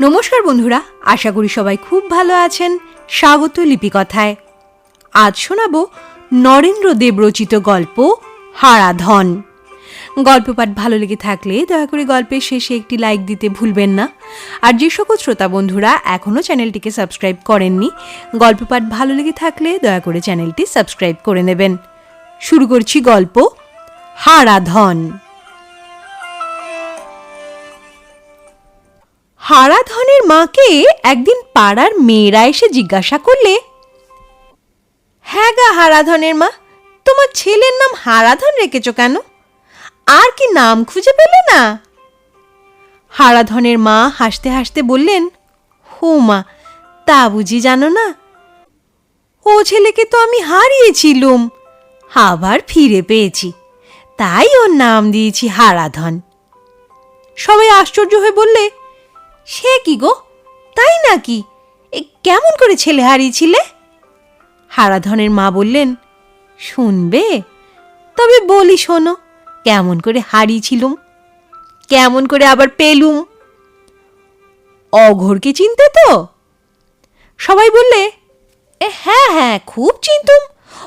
নমস্কার বন্ধুরা, আশা করি সবাই খুব ভালো আছেন। স্বাগত লিপিকথায়। আজ শোনাব নরেন্দ্র দেব রচিত গল্প, হারাধন। গল্প পাঠ ভালো লেগে থাকলে দয়া করে গল্পের শেষে একটি লাইক দিতে ভুলবেন না। আর যে সকল শ্রোতা বন্ধুরা এখনও চ্যানেলটিকে সাবস্ক্রাইব করেননি গল্প পাঠ ভালো লেগে থাকলে দয়া করে চ্যানেলটি সাবস্ক্রাইব করে নেবেন। শুরু করছি গল্প, হারাধন। হারাধনের মাকে একদিন পাড়ার মেয়েরা এসে জিজ্ঞাসা করলে হ্যাঁ গা হারাধনের মা, তোমার ছেলের নাম হারাধন রেখেছ কেন? আর কি নাম খুঁজে পেলে না? হারাধনের মা হাসতে হাসতে বললেন, হো মা, তা বুঝি জানো না? ও ছেলেকে তো আমি হারিয়েছিলুম, আবার ফিরে পেয়েছি, তাই ওর নাম দিয়েছি হারাধন। সবাই আশ্চর্য হয়ে বললে সে কি গো? তাই নাকি? কেমন করে ছেলে হারিয়েছিলে? হারাধনের মা বললেন, শুনবে? তবে বলি শোনো, কেমন করে হারিয়েছিলুম? কেমন করে আবার পেলুম? অঘোরকে চিনতে তো? সবাই বললে, এ হ্যাঁ হ্যাঁ খুব চিনতুম।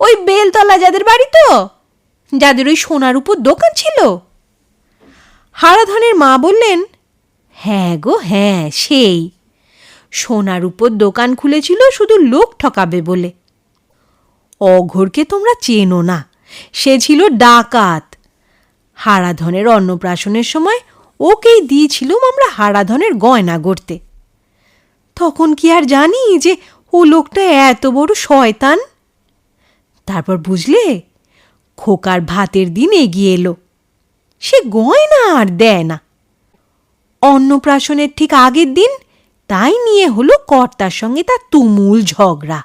ওই বেলতলা যাদের বাড়ি তো, যাদের ওই সোনার উপর দোকান ছিল। হারাধনের মা বললেন হ্যাঁ গো হ্যাঁ সেই। সোনার উপর দোকান খুলেছিল, শুধু লোক ঠকাবে বলে। অঘোরকে তোমরা চেনো না, সে ছিল ডাকাত। হারাধনের অন্নপ্রাশনের সময় ওকেই দিয়েছিলুম আমরা হারাধনের গয়না গড়তে। তখন কি আর জানি যে ও লোকটা এত বড় শয়তান? তারপর বুঝলে, খোকার ভাতের দিন এগিয়ে এলো। সে গয়না আর দেয় না। অন্নপ্রাশনের ঠিক আগের দিন? তাই নিয়ে হলো কর্তার সঙ্গে তার তুমুল ঝগড়া।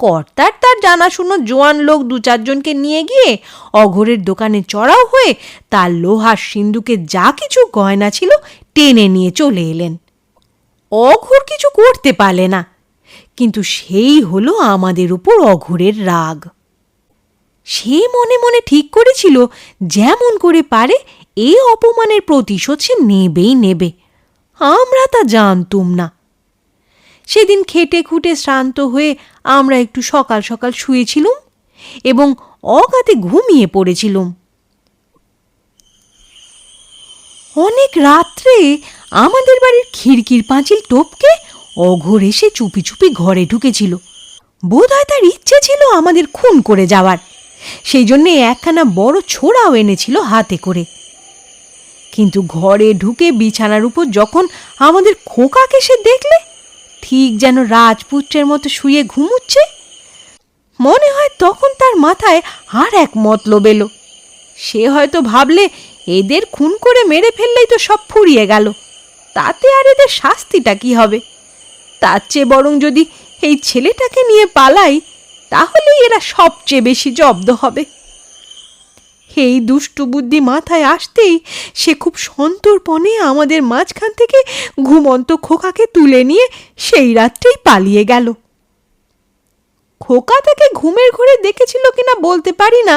কর্তার তার জানাশুনো জোয়ান লোক দু চারজনকে নিয়ে গিয়ে অঘরের দোকানে চড়াও হয়ে তার লোহার সিন্ধুকে যা কিছু গয়না ছিল টেনে নিয়ে চলে এলেন। অঘোর কিছু করতে পারলে না, কিন্তু সেই হলো আমাদের উপর অঘোরের রাগ। সে মনে মনে ঠিক করেছিল, যেমন করে পারে এই অপমানের প্রতিশোধ সে নেবেই নেবে। আমরা তা জানতুম না। সেদিন খেটে খুঁটে শ্রান্ত হয়ে আমরা একটু সকাল সকাল শুয়েছিলুম এবং অগাতে ঘুমিয়ে পড়েছিলুম। অনেক রাত্রে আমাদের বাড়ির খিড়কির পাঁচিল টপকে অঘোর এসে চুপি চুপি ঘরে ঢুকেছিল। বোধহয় তার ইচ্ছে ছিল আমাদের খুন করে যাওয়ার। সেই জন্যে একখানা বড় ছোড়াও এনেছিল হাতে করে। কিন্তু ঘরে ঢুকে বিছানার উপর যখন আমাদের খোকাকে সে দেখলে, ঠিক যেন রাজপুত্রের মতো শুয়ে ঘুমুচ্ছে। মনে হয় তখন তার মাথায় আর এক মতলব এলো। সে হয়তো ভাবলে, এদের খুন করে মেরে ফেললেই তো সব ফুরিয়ে গেল। তাতে আর এদের শাস্তিটা কি হবে? তার চেয়ে বরং যদি এই ছেলেটাকে নিয়ে পালাই, তাহলেই এরা সবচেয়ে বেশি জব্দ হবে। এই দুষ্টু বুদ্ধি মাথায় আসতেই সে খুব সন্তর্পণে আমাদের মাঝখান থেকে ঘুমন্ত খোকাকে তুলে নিয়ে সেই রাত্রেই পালিয়ে গেল। খোকা তাকে ঘুমের ঘরে দেখেছিল কিনা বলতে পারি না,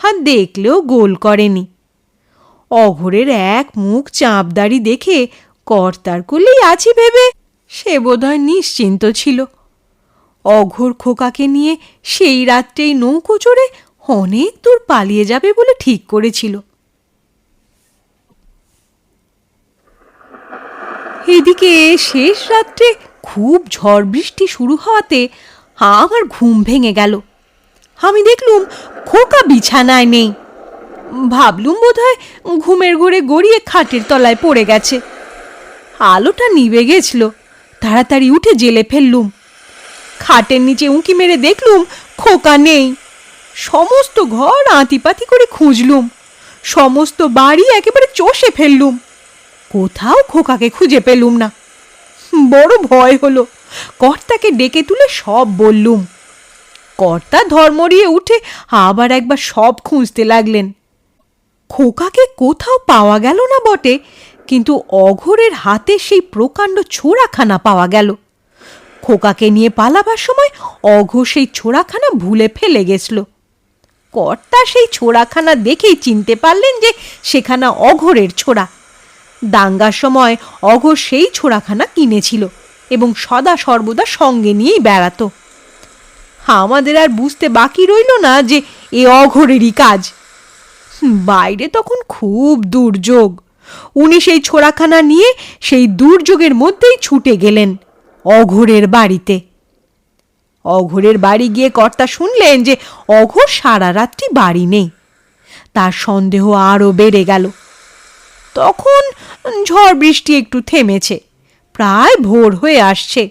আর দেখলেও গোল করেনি। অঘরের এক মুখ চাঁপদারি দেখে কর্তার কুলেই আছি ভেবে সে বোধহয় নিশ্চিন্ত ছিল। অঘোর খোকাকে নিয়ে সেই রাত্রেই নৌকো চড়ে অনেক দূর পালিয়ে যাবে বলে ঠিক করেছিল। এদিকে শেষ রাত্রে খুব ঝড় বৃষ্টি শুরু হওয়াতে আমার ঘুম ভেঙে গেল। আমি দেখলুম খোকা বিছানায় নেই। ভাবলুম বোধহয় ঘুমের ঘোরে গড়িয়ে খাটের তলায় পড়ে গেছে। আলোটা নিভে গেছিল, তাড়াতাড়ি উঠে জেলে ফেললুম। খাটের নিচে উঁকি মেরে দেখলুম খোকা নেই। সমস্ত ঘর আঁতিপাতি করে খুঁজলুম। সমস্ত বাড়ি একেবারে চষে ফেললুম। কোথাও খোকাকে খুঁজে পেলুম না। বড় ভয় হলো। কর্তাকে ডেকে তুলে সব বললুম। কর্তা ধর্মরিয়ে উঠে আবার একবার সব খুঁজতে লাগলেন। খোকাকে কোথাও পাওয়া গেল না বটে, কিন্তু অঘোরের হাতে সেই প্রকাণ্ড ছোড়াখানা পাওয়া গেল। খোকাকে নিয়ে পালাবার সময় অঘোর সেই ছোড়াখানা ভুলে ফেলে গেছিল। কর্তা সেই ছোড়াখানা দেখেই চিনতে পারলেন যে সেখানা অঘোরের ছোড়া। দাঙ্গার সময় অঘোর সেই ছোড়াখানা কিনেছিল এবং সদা সর্বদা সঙ্গে নিয়েই বেড়াতো। আমাদের আর বুঝতে বাকি রইল না যে এ অঘোরেরই কাজ। বাইরে তখন খুব দুর্যোগ। উনি সেই ছোড়াখানা নিয়ে সেই দুর্যোগের মধ্যেই ছুটে গেলেন অঘোরের বাড়িতে। অঘোরের বাড়ি গিয়ে কর্তা শুনলেন যে অঘোর সারা রাত্রি বাড়ি নেই। তার সন্দেহ আরও বেড়ে গেল। তখন ঝড় বৃষ্টি একটু থেমেছে, প্রায় ভোর হয়ে আসছে।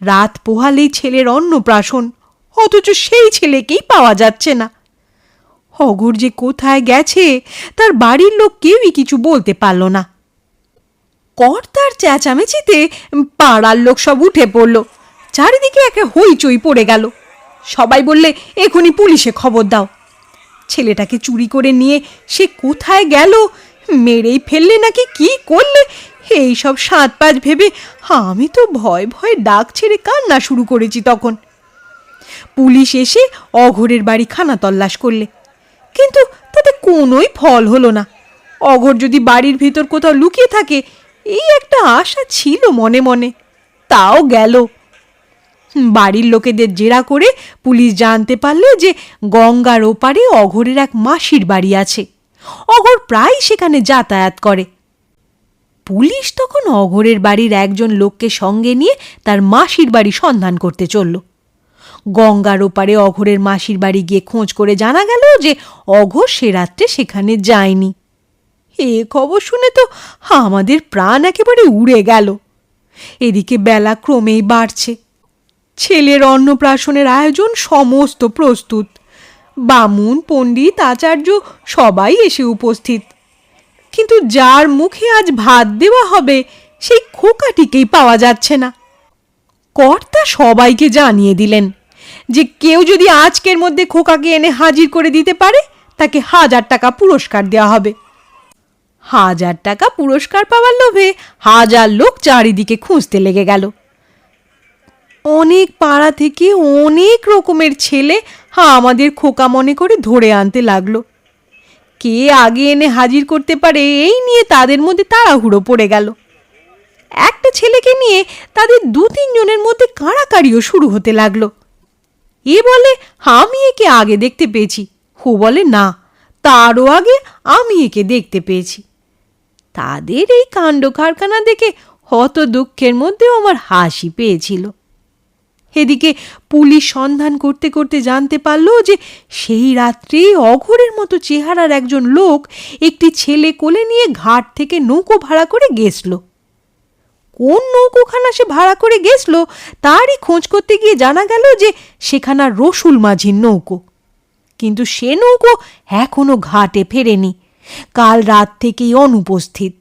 রাত পোহালেই ছেলের অন্নপ্রাশন, অথচ সেই ছেলেকেই পাওয়া যাচ্ছে না। অগর যে কোথায় গেছে, তার বাড়ির লোক কেউই কিছু বলতে পারল না। কর্তার চেঁচামেচিতে পাড়ার লোক সব উঠে পড়ল। চারিদিকে একটা হইচই পড়ে গেল। সবাই বললে, এখনই পুলিশে খবর দাও। ছেলেটাকে চুরি করে নিয়ে সে কোথায় গেল? মেরেই ফেললে নাকি কি করলে? এই সব সাত পাঁচ ভেবে আমি তো ভয় ভয় ডাক ছেড়ে কান্না শুরু করেছি তখন। পুলিশ এসে অঘোরের বাড়ি খানা তল্লাশ করলে। কিন্তু তাতে কোনোই ফল হলো না। অঘোর যদি বাড়ির ভিতর কোথাও লুকিয়ে থাকে, এই একটা আশা ছিল মনে মনে। তাও গেল। বাড়ির লোকেদের জেরা করে পুলিশ জানতে পারল যে গঙ্গার ওপারে অঘোরের এক মাসির বাড়ি আছে। অঘোর প্রায় সেখানে যাতায়াত করে। পুলিশ তখন অঘোরের বাড়ির একজন লোককে সঙ্গে নিয়ে তার মাসির বাড়ি সন্ধান করতে চলল। গঙ্গার ওপারে অঘোরের মাসির বাড়ি গিয়ে খোঁজ করে জানা গেল যে অঘোর সে রাত্রে সেখানে যায়নি। এ খবর শুনে তো আমাদের প্রাণ একেবারে উড়ে গেল। এদিকে বেলা ক্রমেই বাড়ছে। ছেলের অন্নপ্রাশনের আয়োজন সমস্ত প্রস্তুত। বামুন, পণ্ডিত, আচার্য সবাই এসে উপস্থিত। কিন্তু যার মুখে আজ ভাত দেওয়া হবে, সেই খোকাটিকেই পাওয়া যাচ্ছে না। কর্তা সবাইকে জানিয়ে দিলেন যে কেউ যদি আজকের মধ্যে খোকাকে এনে হাজির করে দিতে পারে, তাকে হাজার টাকা পুরস্কার দেওয়া হবে। হাজার টাকা পুরস্কার পাওয়ার লোভে হাজার লোক চারিদিকে খুঁজতে লেগে গেল। অনেক পাড়া থেকে অনেক রকমের ছেলে আমাদের খোকা মনে করে ধরে আনতে লাগল। কে আগে এনে হাজির করতে পারে, এই নিয়ে তাদের মধ্যে তাড়াহুড়ো পড়ে গেল। একটা ছেলেকে নিয়ে তাদের দু তিনজনের মধ্যে কাড়াকাড়িও শুরু হতে লাগল। এ বলে, আমি একে আগে দেখতে পেয়েছি। হু বলে, না, তারও আগে আমি একে দেখতে পেয়েছি। তাদের এই কাণ্ড কারখানা দেখে হত দুঃখের মধ্যেও আমার হাসি পেয়েছিল। এদিকে পুলিশ সন্ধান করতে করতে জানতে পারল যে সেই রাত্রে অঘরের মতো চেহারার একজন লোক একটি ছেলে কোলে নিয়ে ঘাট থেকে নৌকো ভাড়া করে গেছল কোন নৌকোখানা সে ভাড়া করে গেছল তারই খোঁজ করতে গিয়ে জানা গেল যে সেখানা রসুল মাঝির নৌকো। কিন্তু সে নৌকো এখনও ঘাটে ফেরেনি। কাল রাত থেকেই অনুপস্থিত।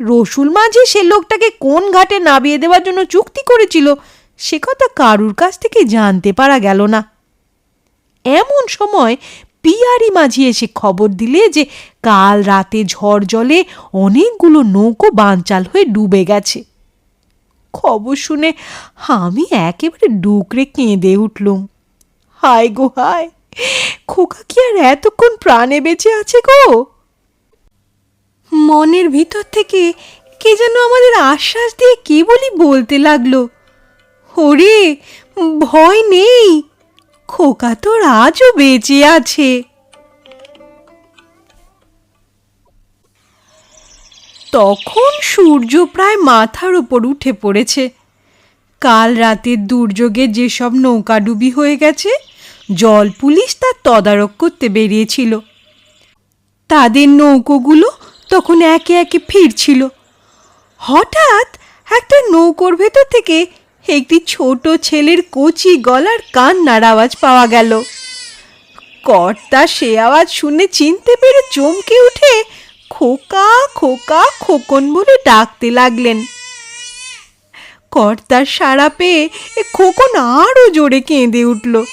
রসুল মাঝি সে লোকটাকে কোন ঘাটে নামিয়ে দেওয়ার জন্য চুক্তি করেছিল সে কথা কারুর কাছ থেকে জানতে পারা গেল না। এমন সময় পিয়ারি মাঝি এসে খবর দিলে যে কাল রাতে ঝড় জলে অনেকগুলো নৌকো বানচাল হয়ে ডুবে গেছে। খবর শুনে আমি একেবারে ডুকরে কেঁদে উঠলুম। হায় গো হায়, খোকা কি আর এতক্ষণ প্রাণে বেঁচে আছে গো? মনের ভিতর থেকে কে যেন আমাদের আশ্বাস দিয়ে কেবলই বলতে লাগল। ওরে, ভয় নেই। খোকা তোর আজও বেঁচে আছে। তখন সূর্য প্রায় মাথার উপর উঠে পড়েছে। কাল রাতের দুর্যোগে যেসব নৌকাডুবি হয়ে গেছে, জল পুলিশ তার তদারক করতে বেরিয়েছিল। তাদের নৌকোগুলো তখন একে একে ফিরছিল। হঠাৎ একটা নৌকোর ভেতর থেকে একটি ছোট ছেলের কচি গলার কান্নার আওয়াজ পাওয়া গেল। কর্তা সে আওয়াজ শুনে চিনতে পেরে চমকে উঠে খোকা খোকা খোকন বলে ডাকতে লাগলেন। কর্তার সাড়া পেয়ে খোকন আরও জোরে কেঁদে উঠল।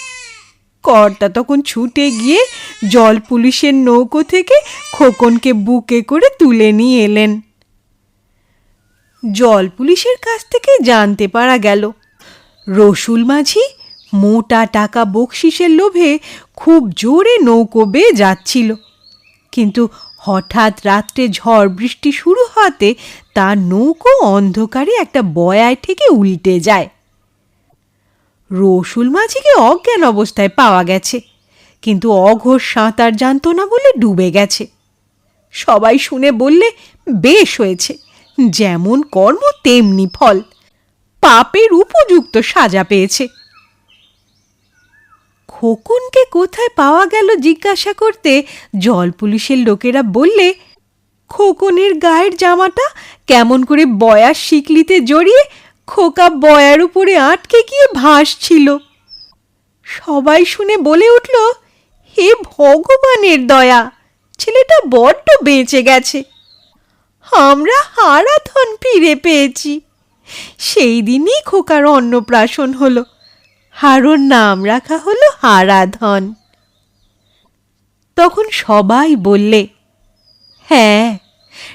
কর্তা তখন ছুটে গিয়ে জল পুলিশের নৌকো থেকে খোকনকে বুকে করে তুলে নিয়ে এলেন। জল পুলিশের কাছ থেকে জানতে পারা গেল। রসুল মাঝি মোটা টাকা বকশিসের লোভে খুব জোরে নৌকো বেয়ে যাচ্ছিল। কিন্তু হঠাৎ রাত্রে ঝড় বৃষ্টি শুরু হওয়াতে তার নৌকো অন্ধকারে একটা বয়ায় থেকে উল্টে যায়। রসুল মাঝিকে অজ্ঞান অবস্থায় পাওয়া গেছে, কিন্তু অঘোষ সাঁতার জানতো না বলে ডুবে গেছে। সবাই শুনে বললে, বেশ হয়েছে। যেমন কর্ম, তেমনি ফল। পাপের উপযুক্ত সাজা পেয়েছে। খোকনকে কোথায় পাওয়া গেল জিজ্ঞাসা করতে জল পুলিশের লোকেরা বললে, খোকনের গায়ের জামাটা কেমন করে বয়ার শিকলিতে জড়িয়ে খোকা বয়ার উপরে আটকে গিয়ে ভাসছিল। সবাই শুনে বলে উঠল, হে ভগবানের দয়া, ছেলেটা বড্ড বেঁচে গেছে। আমরা হারাধন ফিরে পেয়েছি। সেই দিনই খোকার অন্নপ্রাশন হলো। হারোর নাম রাখা হলো হারাধন। তখন সবাই বললে হ্যাঁ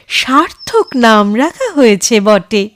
সার্থক নাম রাখা হয়েছে বটে।